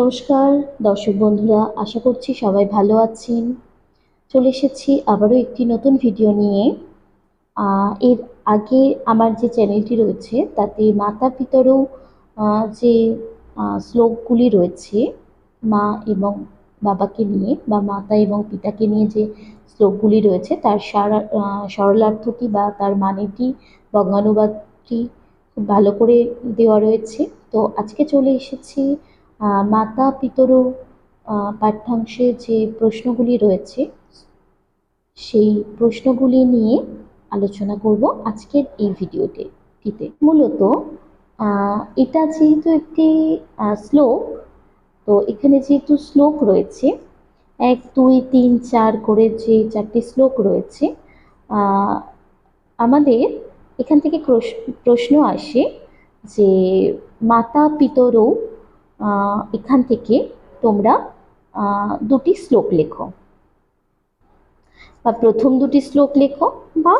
নমস্কার, দর্শক বন্ধুরা, আশা করছি সবাই ভালো আছেন। চলে এসেছি আবারও একটি নতুন ভিডিও নিয়ে। এর আগে আমার যে চ্যানেলটি রয়েছে, তাতে মাতা পিতারও যে শ্লোকগুলি রয়েছে, মা এবং বাবাকে নিয়ে, বা মাতা এবং পিতাকে নিয়ে যে শ্লোকগুলি রয়েছে, তার সারা সরলার্থটি বা তার মানেটি বঙ্গানুবাদটি খুব ভালো করে দেওয়া রয়েছে। তো আজকে চলে এসেছি মাতা পিতর পাঠ্যাংশে যে প্রশ্নগুলি রয়েছে, সেই প্রশ্নগুলি নিয়ে আলোচনা করব আজকের এই ভিডিওতে। টিতে মূলত এটা যেহেতু একটি শ্লোক, তো এখানে যেহেতু শ্লোক রয়েছে, এক, দুই, তিন, চার করে যে চারটি শ্লোক রয়েছে আমাদের এখান থেকে প্রশ- প্রশ্ন আসে যে মাতা পিতরও এখান থেকে তোমরা দুটি শ্লোক লেখো। বা প্রথম দুটি শ্লোক লেখো বা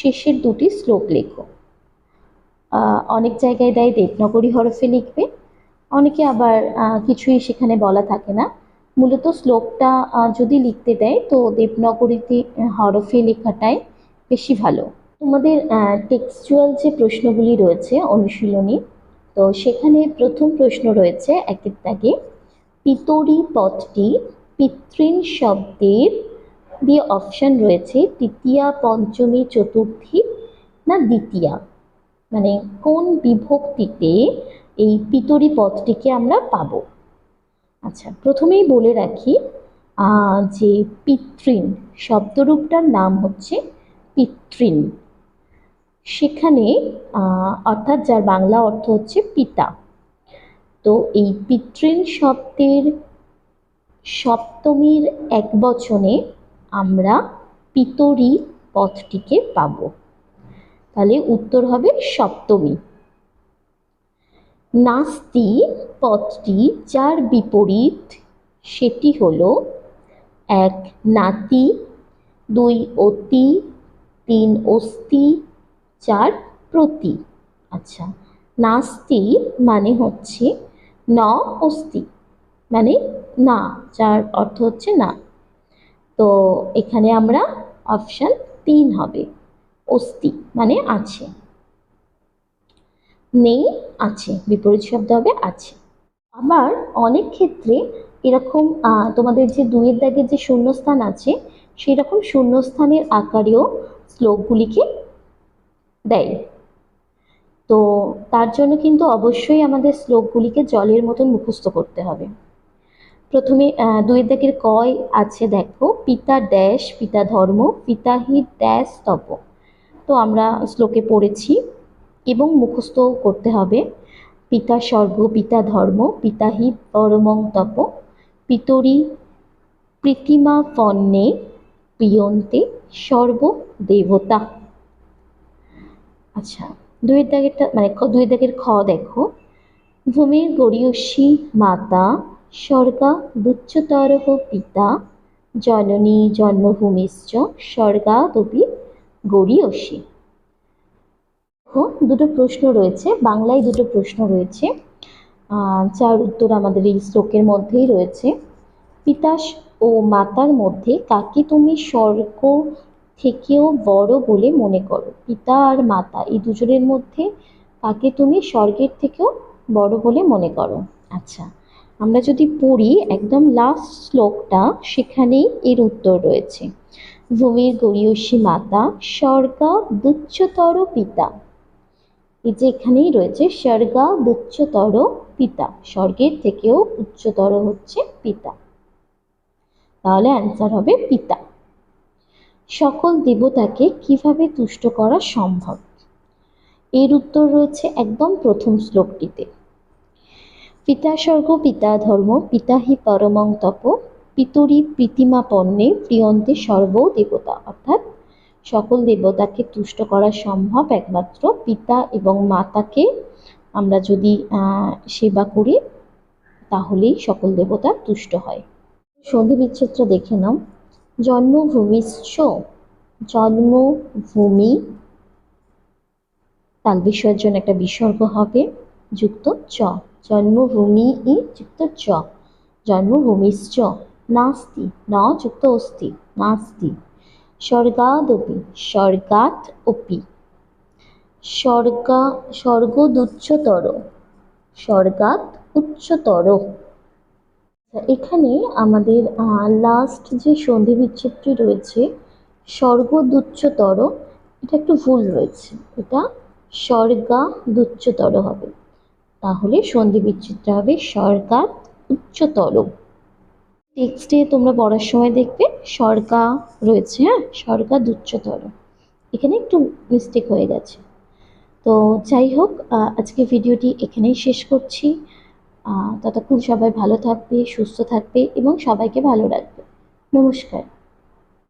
শেষের দুটি শ্লোক লেখো। অনেক জায়গায় দেয় দেবনগরী হরফে লিখবে। অনেকে আবার কিছুই সেখানে বলা থাকে না। মূলত শ্লোকটা যদি লিখতে দেয়, তো দেবনগরীতে হরফে লেখাটাই বেশি ভালো। তোমাদের টেক্সচুয়াল যে প্রশ্নগুলি রয়েছে অনুশীলনী তো সেখানে প্রথম প্রশ্ন রয়েছে একের দাগে, পিতরি পদটি পিতৃণ শব্দের দিয়ে অপশন রয়েছে, তৃতীয়া, পঞ্চমী, চতুর্থী না দ্বিতীয়া? মানে কোন বিভক্তিতে এই পিতরি পদটিকে আমরা পাবো? আচ্ছা প্রথমেই বলে রাখি যে পিতৃণ শব্দরূপটার নাম হচ্ছে পিতৃন সেখানে অর্থাৎ যার বাংলা অর্থ হচ্ছে পিতা। তো এই পিতৃন শব্দের সপ্তমীর এক বচনে আমরা পিতরি পথটিকে পাব। তাহলে উত্তর হবে সপ্তমী। নাস্তি পথটি যার বিপরীত, সেটি হল এক নাতি, দুই অতি, তিন অস্তি চার প্রতি। আচ্ছা নাস্তি মানে হচ্ছে ন অস্তি মানে না যার অর্থ হচ্ছে না। তো এখানে আমরা অপশান তিন হবে, অস্তি মানে আছে। নেই আছে, বিপরীত শব্দ হবে আছে। আবার অনেক ক্ষেত্রে এরকম তোমাদের যে দুইয়ের দাগের যে শূন্যস্থান আছে সেই রকম শূন্যস্থানের আকারেও শ্লোকগুলিকে দেয়। তো তার জন্য কিন্তু অবশ্যই আমাদের শ্লোকগুলিকে জলের মতন মুখস্থ করতে হবে। প্রথমে দুইয়ের দাগের কয় আছে দেখো, পিতা ড্যাশ পিতা ধর্ম পিতাহি ড্যাশ তপ। তো আমরা শ্লোকে পড়েছি এবং মুখস্থ করতে হবে। পিতা স্বর্গ, পিতা ধর্ম পিতাহি পরমং তপ। পিতরি প্রীতিমা পণ্যে প্রিয়ন্তে সর্ব দেবতা। আচ্ছা দুইয়ের দাগেরটা মানে দুইয়ের দাগের খ দেখো। ভূমির গরীয়সী মাতা, স্বর্গা দুচ্চতর পিতা, জননী, জন্মভূমিশ্চ স্বর্গাদপি গরীয়সী দুটো প্রশ্ন রয়েছে, বাংলায় দুটো প্রশ্ন রয়েছে। যার উত্তর আমাদের এই শ্লোকের মধ্যেই রয়েছে। পিতাস ও মাতার মধ্যে কাকে তুমি স্বর্গ থেকেও বড় বলে মনে করো। পিতা আর মাতা, এই দুজনের মধ্যে কাকে তুমি স্বর্গের থেকেও বড় বলে মনে করো? আচ্ছা আমরা যদি পড়ি একদম লাস্ট শ্লোকটা, সেখানেই এর উত্তর রয়েছে। ভূমির গরিয়সী মাতা, স্বর্গা দুচ্চতর পিতা। এই যে এখানেই রয়েছে, স্বর্গা উচ্চতর পিতা। স্বর্গের থেকেও উচ্চতর হচ্ছে পিতা। তাহলে অ্যান্সার হবে পিতা। সকল দেবতাকে কীভাবে তুষ্ট করা সম্ভব? এর উত্তর রয়েছে একদম প্রথম শ্লোকটিতে। পিতা স্বর্গ, পিতা ধর্ম, পিতা হি পরমং তপ, পিতরি প্রীতিমা পণ্যে প্রিয়ন্তে সর্ব দেবতা। অর্থাৎ সকল দেবতাকে তুষ্ট করা সম্ভব একমাত্র পিতা এবং মাতাকে আমরা যদি সেবা করি, তাহলেই সকল দেবতা তুষ্ট হয়। সন্ধি বিচ্ছেদটা দেখে নাও। জন্মভূমিশ্চ জন্মভূমি তাল বিষয়ের জন্য একটা বিসর্গ হবে, যুক্ত চ। জন্মভূমি ই যুক্ত চ। জন্মভূমিশ্চ নাস্তি, ন যুক্ত অস্তি নাস্তি। স্বর্গাদপি স্বর্গাৎ অপি স্বর্গা, স্বর্গদুচ্চতর স্বর্গাৎ উচ্চতর এখানে আমাদের লাস্ট যে সন্ধি বিচ্ছেদটি রয়েছে, স্বর্গদুচ্চতর, এটা একটু ভুল রয়েছে। এটা স্বর্গা দুচ্চতর হবে। তাহলে সন্ধি বিচ্ছেদটা হবে স্বর্গাৎ উচ্চতর টেক্সটে তোমরা পড়ার সময় দেখবে, স্বর্গা রয়েছে হ্যাঁ? স্বর্গা দুচ্চতর এখানে একটু মিস্টেক হয়ে গেছে। তো যাই হোক আজকে ভিডিওটি এখানেই শেষ করছি। ততক্ষণ সবাই ভালো থাকবে সুস্থ থাকবে এবং সবাইকে ভালো রাখবে। নমস্কার।